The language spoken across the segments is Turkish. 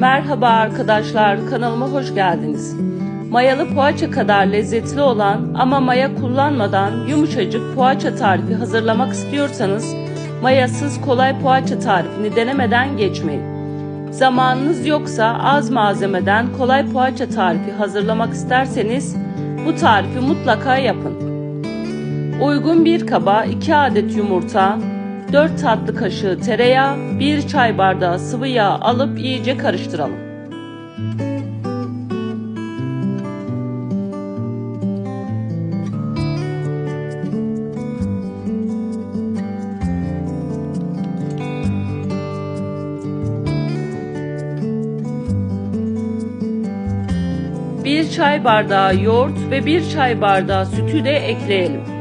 Merhaba arkadaşlar, kanalıma hoş geldiniz. Mayalı poğaça kadar lezzetli olan ama maya kullanmadan yumuşacık poğaça tarifi hazırlamak istiyorsanız mayasız kolay poğaça tarifini denemeden geçmeyin. Zamanınız yoksa az malzemeden kolay poğaça tarifi hazırlamak isterseniz bu tarifi mutlaka yapın. Uygun bir kaba 2 adet yumurta, 4 tatlı kaşığı tereyağı, 1 çay bardağı sıvı yağ alıp iyice karıştıralım. Bir çay bardağı yoğurt ve bir çay bardağı sütü de ekleyelim.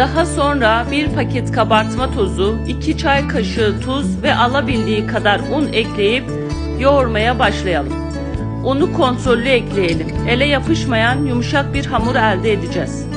Daha sonra bir paket kabartma tozu, 2 çay kaşığı tuz ve alabildiği kadar un ekleyip yoğurmaya başlayalım. Unu kontrollü ekleyelim. Ele yapışmayan yumuşak bir hamur elde edeceğiz.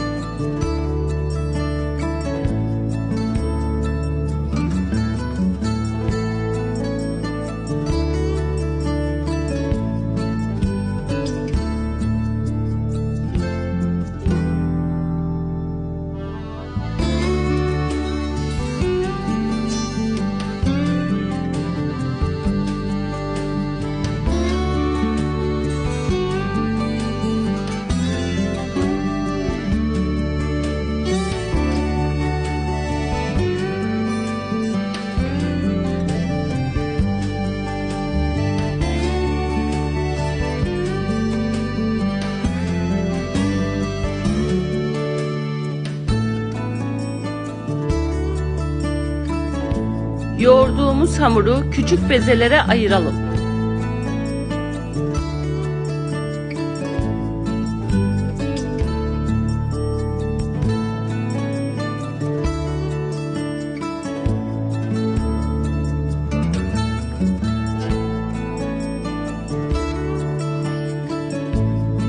Yoğurduğumuz hamuru küçük bezelere ayıralım.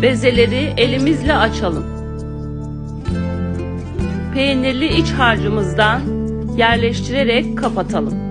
Bezeleri elimizle açalım. Peynirli iç harcımızdan yerleştirerek kapatalım.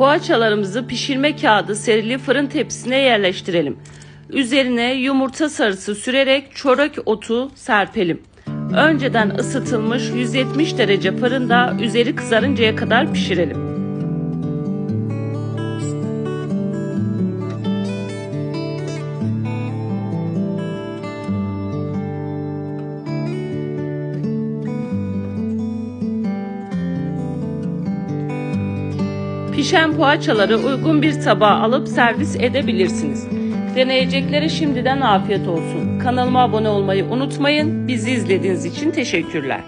Poğaçalarımızı pişirme kağıdı serili fırın tepsisine yerleştirelim. Üzerine yumurta sarısı sürerek çorak otu serpelim. Önceden ısıtılmış 170 derece fırında üzeri kızarıncaya kadar pişirelim. Pişen poğaçaları uygun bir tabağa alıp servis edebilirsiniz. Deneyeceklere şimdiden afiyet olsun. Kanalıma abone olmayı unutmayın. Bizi izlediğiniz için teşekkürler.